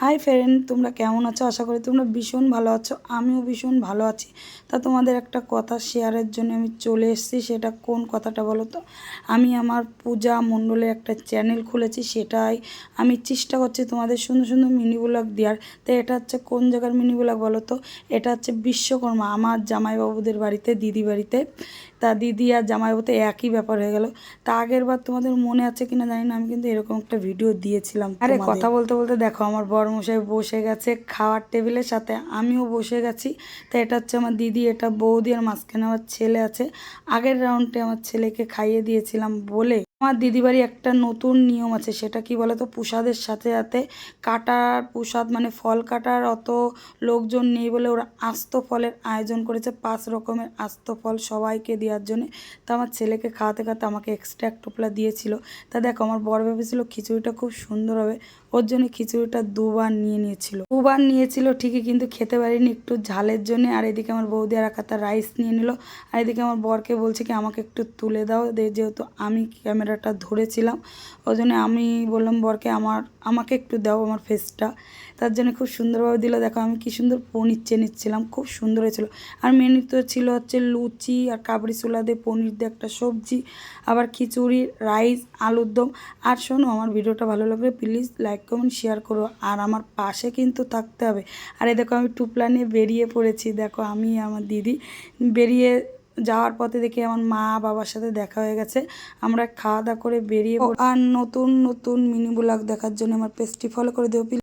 Hi friend তোমরা কেমন আছো? আশা করি তোমরা ভীষণ ভালো আছো। আমিও ভীষণ ভালো আছি। তা তোমাদের একটা কথা শেয়ারের জন্য আমি চলে এসেছি, সেটা কোন কথাটা বলো তো? আমি আমার পূজা মণ্ডলের একটা চ্যানেল খুলেছি, সেটাই আমি চেষ্টা করছি তোমাদের সুন্দর সুন্দর মিনি ব্লগ দেওয়ার। তো এটা হচ্ছে কোন জায়গার মিনি ব্লগ বলো তো? এটা হচ্ছে বিশ্বকর্মা, আমার জামাইবাবুদের বাড়িতে দিদি বাড়িতে। তা দিদি আর জামাইবাবুতে একই ব্যাপার হয়ে গেল। তা আগের বার তোমাদের মনে আছে কিনা জানি না আমি কিন্তু এরকম একটা ভিডিও দিয়েছিলাম আরে কথা বলতে বলতে দেখো আমার বড়মশাই বসে গেছে খাওয়ার টেবিলের সাথে আমিও বসে গেছি। তা এটা হচ্ছে আমার দিদি এটা বৌদি আর মাঝখানে আমার ছেলে আছে। আগের রাউন্ডে আমার ছেলেকে খাইয়ে দিয়েছিলাম বলে আমার দিদিবাড়ি একটা নতুন নিয়ম আছে, সেটা কি বলে তো প্রসাদের সাথে সাথে কাটার প্রসাদ মানে ফল কাটার অত লোকজন নেই বলে ওরা আস্ত ফলের আয়োজন করেছে, পাঁচ রকমের আস্ত ফল সবাইকে দেওয়ার জন্য। তা আমার ছেলেকে খাওয়াতে খাওয়াতে আমাকে এক্সট্রা এক টোপলা দিয়েছিল। তা দেখো, আমার বড় ভেবেছিল খিচুড়িটা খুব সুন্দর হবে, ওর জন্য খিচুড়িটা দুবার নিয়ে নিয়েছিল। দুবার নিয়েছিল ঠিকই, কিন্তু খেতে পারিনি একটু ঝালের জন্য। আর এদিকে আমার বৌদি আর রাইস নিয়ে নিল। আর এদিকে আমার বরকে বলছে কি, আমাকে একটু তুলে দাও যেহেতু আমি ক্যামেরাটা ধরেছিলাম। ওই জন্য আমি বললাম, বরকে আমার, আমাকে একটু দাও আমার ফেসটা তার জন্য খুব সুন্দরভাবে দিল। দেখো, আমি কি সুন্দর পনির চেয়ে নিচ্ছিলাম, খুব সুন্দর হয়েছিল। আর মেনু তো ছিল হচ্ছে লুচি আর কাবড়ি চুলা দিয়ে পনির দিয়ে একটা সবজি, আবার খিচুড়ি রাইস আলুর দম। আর শোনো, আমার ভিডিওটা ভালো লাগলে প্লিজ লাইক কমেন্ট শেয়ার করো। আর আমার পাশে কিন্তু থাকতে হবে। আর এই দেখো, আমি টুপলা নিয়ে বেরিয়ে পড়েছি। দেখো, আমি আমার দিদি বেরিয়ে যাওয়ার পথে দেখি আমার মা বাবার সাথে দেখা হয়ে গেছে আমরা খাওয়া দাওয়া করে বেরিয়ে আর নতুন নতুন মিনি ব্লগ দেখার জন্য আমার পেজটি ফলো করে please।